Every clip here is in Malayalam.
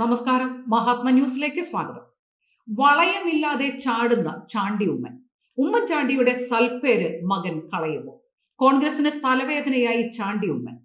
നമസ്കാരം. മഹാത്മ ന്യൂസിലേക്ക് സ്വാഗതം. വളയമില്ലാതെ ചാടുന്ന ചാണ്ടി ഉമ്മൻ. ഉമ്മൻചാണ്ടിയുടെ സൽപ്പേര് മകൻ കളയുമോ? കോൺഗ്രസിന് തലവേദനയായി ചാണ്ടി ഉമ്മൻ.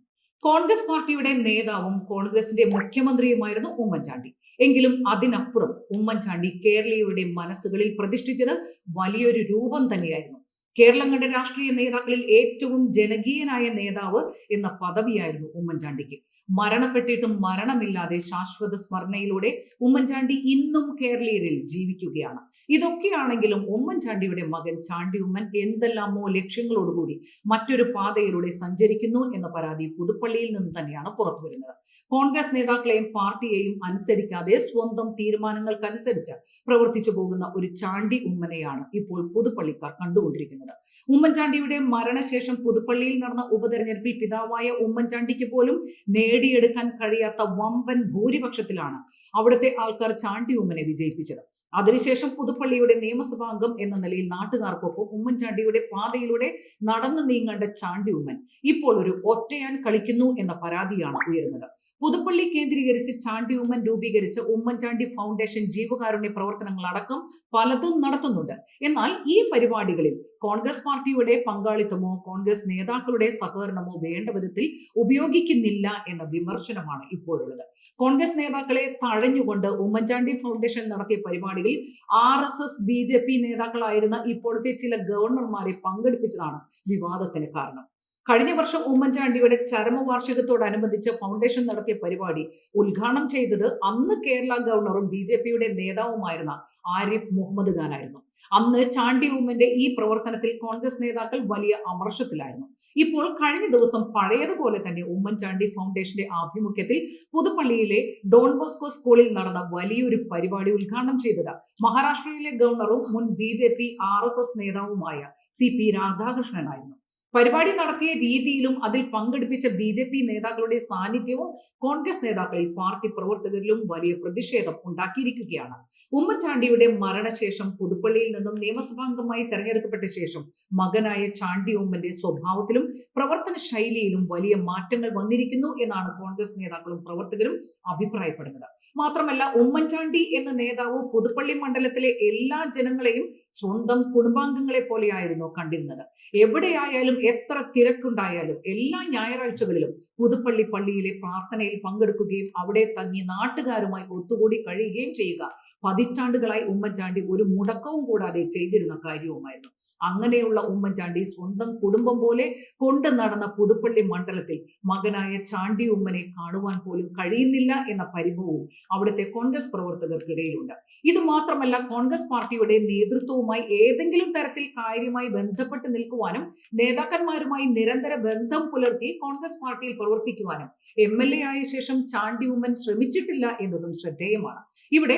കോൺഗ്രസ് പാർട്ടിയുടെ നേതാവും കോൺഗ്രസിന്റെ മുഖ്യമന്ത്രിയുമായിരുന്നു ഉമ്മൻചാണ്ടി എങ്കിലും അതിനപ്പുറം ഉമ്മൻചാണ്ടി കേരളീയരുടെ മനസ്സുകളിൽ പ്രതിഷ്ഠിച്ചത് വലിയൊരു രൂപം തന്നെയായിരുന്നു. കേരളം കണ്ട രാഷ്ട്രീയ നേതാക്കളിൽ ഏറ്റവും ജനകീയനായ നേതാവ് എന്ന പദവിയായിരുന്നു ഉമ്മൻചാണ്ടിക്ക്. മരണപ്പെട്ടിട്ടും മരണമില്ലാതെ ശാശ്വത സ്മരണയിലൂടെ ഉമ്മൻചാണ്ടി ഇന്നും കേരളീയരിൽ ജീവിക്കുകയാണ്. ഇതൊക്കെയാണെങ്കിലും ഉമ്മൻചാണ്ടിയുടെ മകൻ ചാണ്ടി ഉമ്മൻ എന്തെല്ലാമോ ലക്ഷ്യങ്ങളോടുകൂടി മറ്റൊരു പാതയിലൂടെ സഞ്ചരിക്കുന്നു എന്ന പരാതി പുതുപ്പള്ളിയിൽ നിന്ന് തന്നെയാണ് പുറത്തു വരുന്നത്. കോൺഗ്രസ് നേതാക്കളെയും പാർട്ടിയെയും അനുസരിക്കാതെ സ്വന്തം തീരുമാനങ്ങൾക്കനുസരിച്ച് പ്രവർത്തിച്ചു പോകുന്ന ഒരു ചാണ്ടി ഉമ്മനെയാണ് ഇപ്പോൾ പുതുപ്പള്ളിക്കാർ കണ്ടുകൊണ്ടിരിക്കുന്നത്. ഉമ്മൻചാണ്ടിയുടെ മരണശേഷം പുതുപ്പള്ളിയിൽ നടന്ന ഉപതെരഞ്ഞെടുപ്പിൽ പിതാവായ ഉമ്മൻചാണ്ടിക്ക് പോലും നേടിയെടുക്കാൻ കഴിയാത്ത വമ്പൻ ഭൂരിപക്ഷത്തിലാണ് അവിടുത്തെ ആൾക്കാർ ചാണ്ടി ഉമ്മനെ വിജയിപ്പിച്ചത്. അതിനുശേഷം പുതുപ്പള്ളിയുടെ നിയമസഭാംഗം എന്ന നിലയിൽ നാട്ടുകാർക്കൊപ്പം ഉമ്മൻചാണ്ടിയുടെ പാതയിലൂടെ നടന്നു നീങ്ങേണ്ട ചാണ്ടി ഉമ്മൻ ഇപ്പോൾ ഒരു ഒറ്റയാൻ കളിക്കുന്നു എന്ന പരാതിയാണ് ഉയരുന്നത്. പുതുപ്പള്ളി കേന്ദ്രീകരിച്ച് ചാണ്ടി ഉമ്മൻ രൂപീകരിച്ച ഉമ്മൻചാണ്ടി ഫൗണ്ടേഷൻ ജീവകാരുണ്യ പ്രവർത്തനങ്ങൾ അടക്കം പലതും നടത്തുന്നുണ്ട്. എന്നാൽ ഈ പരിപാടികളിൽ കോൺഗ്രസ് പാർട്ടിയുടെ പങ്കാളിത്തമോ കോൺഗ്രസ് നേതാക്കളുടെ സഹകരണമോ വേണ്ട വിധത്തിൽ ഉപയോഗിക്കുന്നില്ല എന്ന വിമർശനമാണ് ഇപ്പോഴുള്ളത്. കോൺഗ്രസ് നേതാക്കളെ തഴഞ്ഞുകൊണ്ട് ഉമ്മൻചാണ്ടി ഫൗണ്ടേഷൻ നടത്തിയ പരിപാടിയിൽ R S S B J P നേതാക്കളായിരുന്ന ഇപ്പോഴത്തെ ചില ഗവർണർമാരെ പങ്കെടുപ്പിച്ചതാണ് വിവാദത്തിന് കാരണം. കഴിഞ്ഞ വർഷം ഉമ്മൻചാണ്ടിയുടെ ചരമവാർഷികത്തോടനുബന്ധിച്ച് ഫൗണ്ടേഷൻ നടത്തിയ പരിപാടി ഉദ്ഘാടനം ചെയ്തത് അന്ന് കേരള ഗവർണറും ബി ജെ പിയുടെ നേതാവുമായിരുന്ന ആരിഫ് മുഹമ്മദ് ഖാനായിരുന്നു. അന്ന് ചാണ്ടി ഉമ്മന്റെ ഈ പ്രവർത്തനത്തിൽ കോൺഗ്രസ് നേതാക്കൾ വലിയ അമർഷത്തിലായിരുന്നു. ഇപ്പോൾ കഴിഞ്ഞ ദിവസം പഴയതുപോലെ തന്നെ ഉമ്മൻചാണ്ടി ഫൗണ്ടേഷന്റെ ആഭിമുഖ്യത്തിൽ പുതുപ്പള്ളിയിലെ ഡോൺ ബോസ്കോ സ്കൂളിൽ നടന്ന വലിയൊരു പരിപാടി ഉദ്ഘാടനം ചെയ്തത് മഹാരാഷ്ട്രയിലെ ഗവർണറും മുൻ B J P R S S നേതാവുമായ സി പി രാധാകൃഷ്ണനായിരുന്നു. പരിപാടി നടത്തിയ രീതിയിലും അതിൽ പങ്കെടുപ്പിച്ച ബി ജെ പി നേതാക്കളുടെ സാന്നിധ്യവും കോൺഗ്രസ് നേതാക്കളിൽ പാർട്ടി പ്രവർത്തകരിലും വലിയ പ്രതിഷേധം ഉണ്ടാക്കിയിരിക്കുകയാണ്. ഉമ്മൻചാണ്ടിയുടെ മരണശേഷം പുതുപ്പള്ളിയിൽ നിന്നും നിയമസഭാംഗമായി തെരഞ്ഞെടുക്കപ്പെട്ട ശേഷം മകനായ ചാണ്ടി ഉമ്മന്റെ സ്വഭാവത്തിലും പ്രവർത്തന ശൈലിയിലും വലിയ മാറ്റങ്ങൾ വന്നിരിക്കുന്നു എന്നാണ് കോൺഗ്രസ് നേതാക്കളും പ്രവർത്തകരും അഭിപ്രായപ്പെടുന്നത്. മാത്രമല്ല ഉമ്മൻചാണ്ടി എന്ന നേതാവ് പുതുപ്പള്ളി മണ്ഡലത്തിലെ എല്ലാ ജനങ്ങളെയും സ്വന്തം കുടുംബാംഗങ്ങളെ പോലെയായിരുന്നു കണ്ടിരുന്നത്. എവിടെയായാലും എത്ര തിരക്കുണ്ടായാലും എല്ലാ ഞായറാഴ്ചകളിലും പുതുപ്പള്ളി പള്ളിയിലെ പ്രാർത്ഥനയിൽ പങ്കെടുക്കുകയും അവിടെ തങ്ങി നാട്ടുകാരുമായി ഒത്തുകൂടി കഴിയുകയും ചെയ്യുക. പതിറ്റാണ്ടുകളായി ഉമ്മൻചാണ്ടി ഒരു മുടക്കവും കൂടാതെ ചെയ്തിരുന്ന കാര്യവുമായിരുന്നു. അങ്ങനെയുള്ള ഉമ്മൻചാണ്ടി സ്വന്തം കുടുംബം പോലെ കൊണ്ടു നടന്ന പുതുപ്പള്ളി മണ്ഡലത്തിൽ മകനായ ചാണ്ടി ഉമ്മനെ കാണുവാൻ പോലും കഴിയുന്നില്ല എന്ന പരിഭവവും അവിടുത്തെ കോൺഗ്രസ് പ്രവർത്തകർക്കിടയിലുണ്ട്. ഇത് മാത്രമല്ല കോൺഗ്രസ് പാർട്ടിയുടെ നേതൃത്വവുമായി ഏതെങ്കിലും തരത്തിൽ കാര്യമായി ബന്ധപ്പെട്ട് നിൽക്കുവാനും നേതാക്കന്മാരുമായി നിരന്തര ബന്ധം പുലർത്തി കോൺഗ്രസ് പാർട്ടിയിൽ പ്രവർത്തിക്കുവാനും എം എൽ എ ആയ ശേഷം ചാണ്ടി ഉമ്മൻ ശ്രമിച്ചിട്ടില്ല എന്നതും ശ്രദ്ധേയമാണ്. ഇവിടെ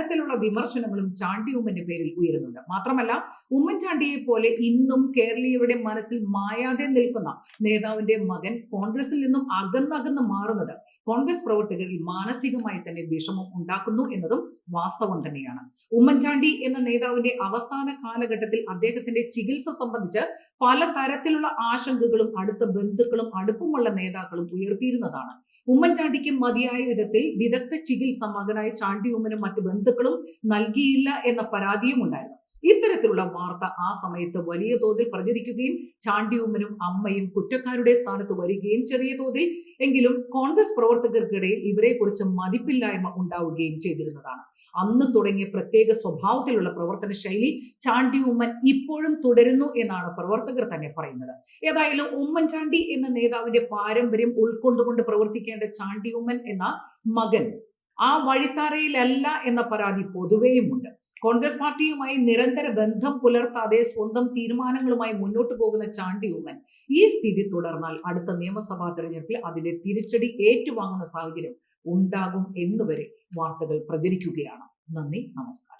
പലതരത്തിലുള്ള വിമർശനങ്ങളും ചാണ്ടി ഉമ്മന്റെ പേരിൽ ഉയരുന്നുണ്ട്. മാത്രമല്ല ഉമ്മൻചാണ്ടിയെ പോലെ ഇന്നും കേരളീയരുടെ മനസ്സിൽ മായാതെ നിൽക്കുന്ന നേതാവിന്റെ മകൻ കോൺഗ്രസിൽ നിന്നും അകന്നകന്ന് മാറുന്നത് കോൺഗ്രസ് പ്രവർത്തകരിൽ മാനസികമായി തന്നെ വിഷമം ഉണ്ടാക്കുന്നു എന്നതും വാസ്തവം തന്നെയാണ്. ഉമ്മൻചാണ്ടി എന്ന നേതാവിന്റെ അവസാന കാലഘട്ടത്തിൽ അദ്ദേഹത്തിന്റെ ചികിത്സ സംബന്ധിച്ച് പല തരത്തിലുള്ള ആശങ്കകളും അടുത്ത ബന്ധുക്കളും അടുപ്പമുള്ള നേതാക്കളും ഉയർത്തിയിരുന്നതാണ്. ഉമ്മൻചാണ്ടിക്ക് മതിയായ വിധത്തിൽ വിദഗ്ധ ചികിത്സ മകനായ ചാണ്ടി ഉമ്മനും മറ്റു ബന്ധുക്കളും നൽകിയില്ല എന്ന പരാതിയും ഉണ്ടായിരുന്നു. ഇത്തരത്തിലുള്ള വാർത്ത ആ സമയത്ത് വലിയ തോതിൽ പ്രചരിക്കുകയും ചാണ്ടി ഉമ്മനും അമ്മയും കുറ്റക്കാരുടെ സ്ഥാനത്ത് വരികയും ചെറിയ തോതിൽ എങ്കിലും കോൺഗ്രസ് പ്രവർത്തകർക്കിടയിൽ ഇവരെക്കുറിച്ച് മതിപ്പില്ലായ്മ ഉണ്ടാവുകയും ചെയ്തിരുന്നതാണ്. അന്ന് തുടങ്ങിയ പ്രത്യേക സ്വഭാവത്തിലുള്ള പ്രവർത്തന ശൈലി ചാണ്ടി ഉമ്മൻ ഇപ്പോഴും തുടരുന്നു എന്നാണ് പ്രവർത്തകർ തന്നെ പറയുന്നത്. ഏതായാലും ഉമ്മൻചാണ്ടി എന്ന നേതാവിന്റെ പാരമ്പര്യം ഉൾക്കൊണ്ടുകൊണ്ട് പ്രവർത്തിക്കേണ്ട ചാണ്ടി ഉമ്മൻ എന്ന മകൻ ആ വഴിത്താരയിലല്ല എന്ന പരാതി പൊതുവെയുമുണ്ട്. കോൺഗ്രസ് പാർട്ടിയുമായി നിരന്തര ബന്ധം പുലർത്താതെ സ്വന്തം തീരുമാനങ്ങളുമായി മുന്നോട്ട് പോകുന്ന ചാണ്ടി ഉമ്മൻ ഈ സ്ഥിതി തുടർന്നാൽ അടുത്ത നിയമസഭാ തെരഞ്ഞെടുപ്പിൽ അതിന്റെ തിരിച്ചടി ഏറ്റുവാങ്ങുന്ന സാഹചര്യം ഉണ്ടാകും എന്നുവരെ വാർത്തകൾ പ്രചരിക്കുകയാണ്. നന്ദി നമസ്കാരം.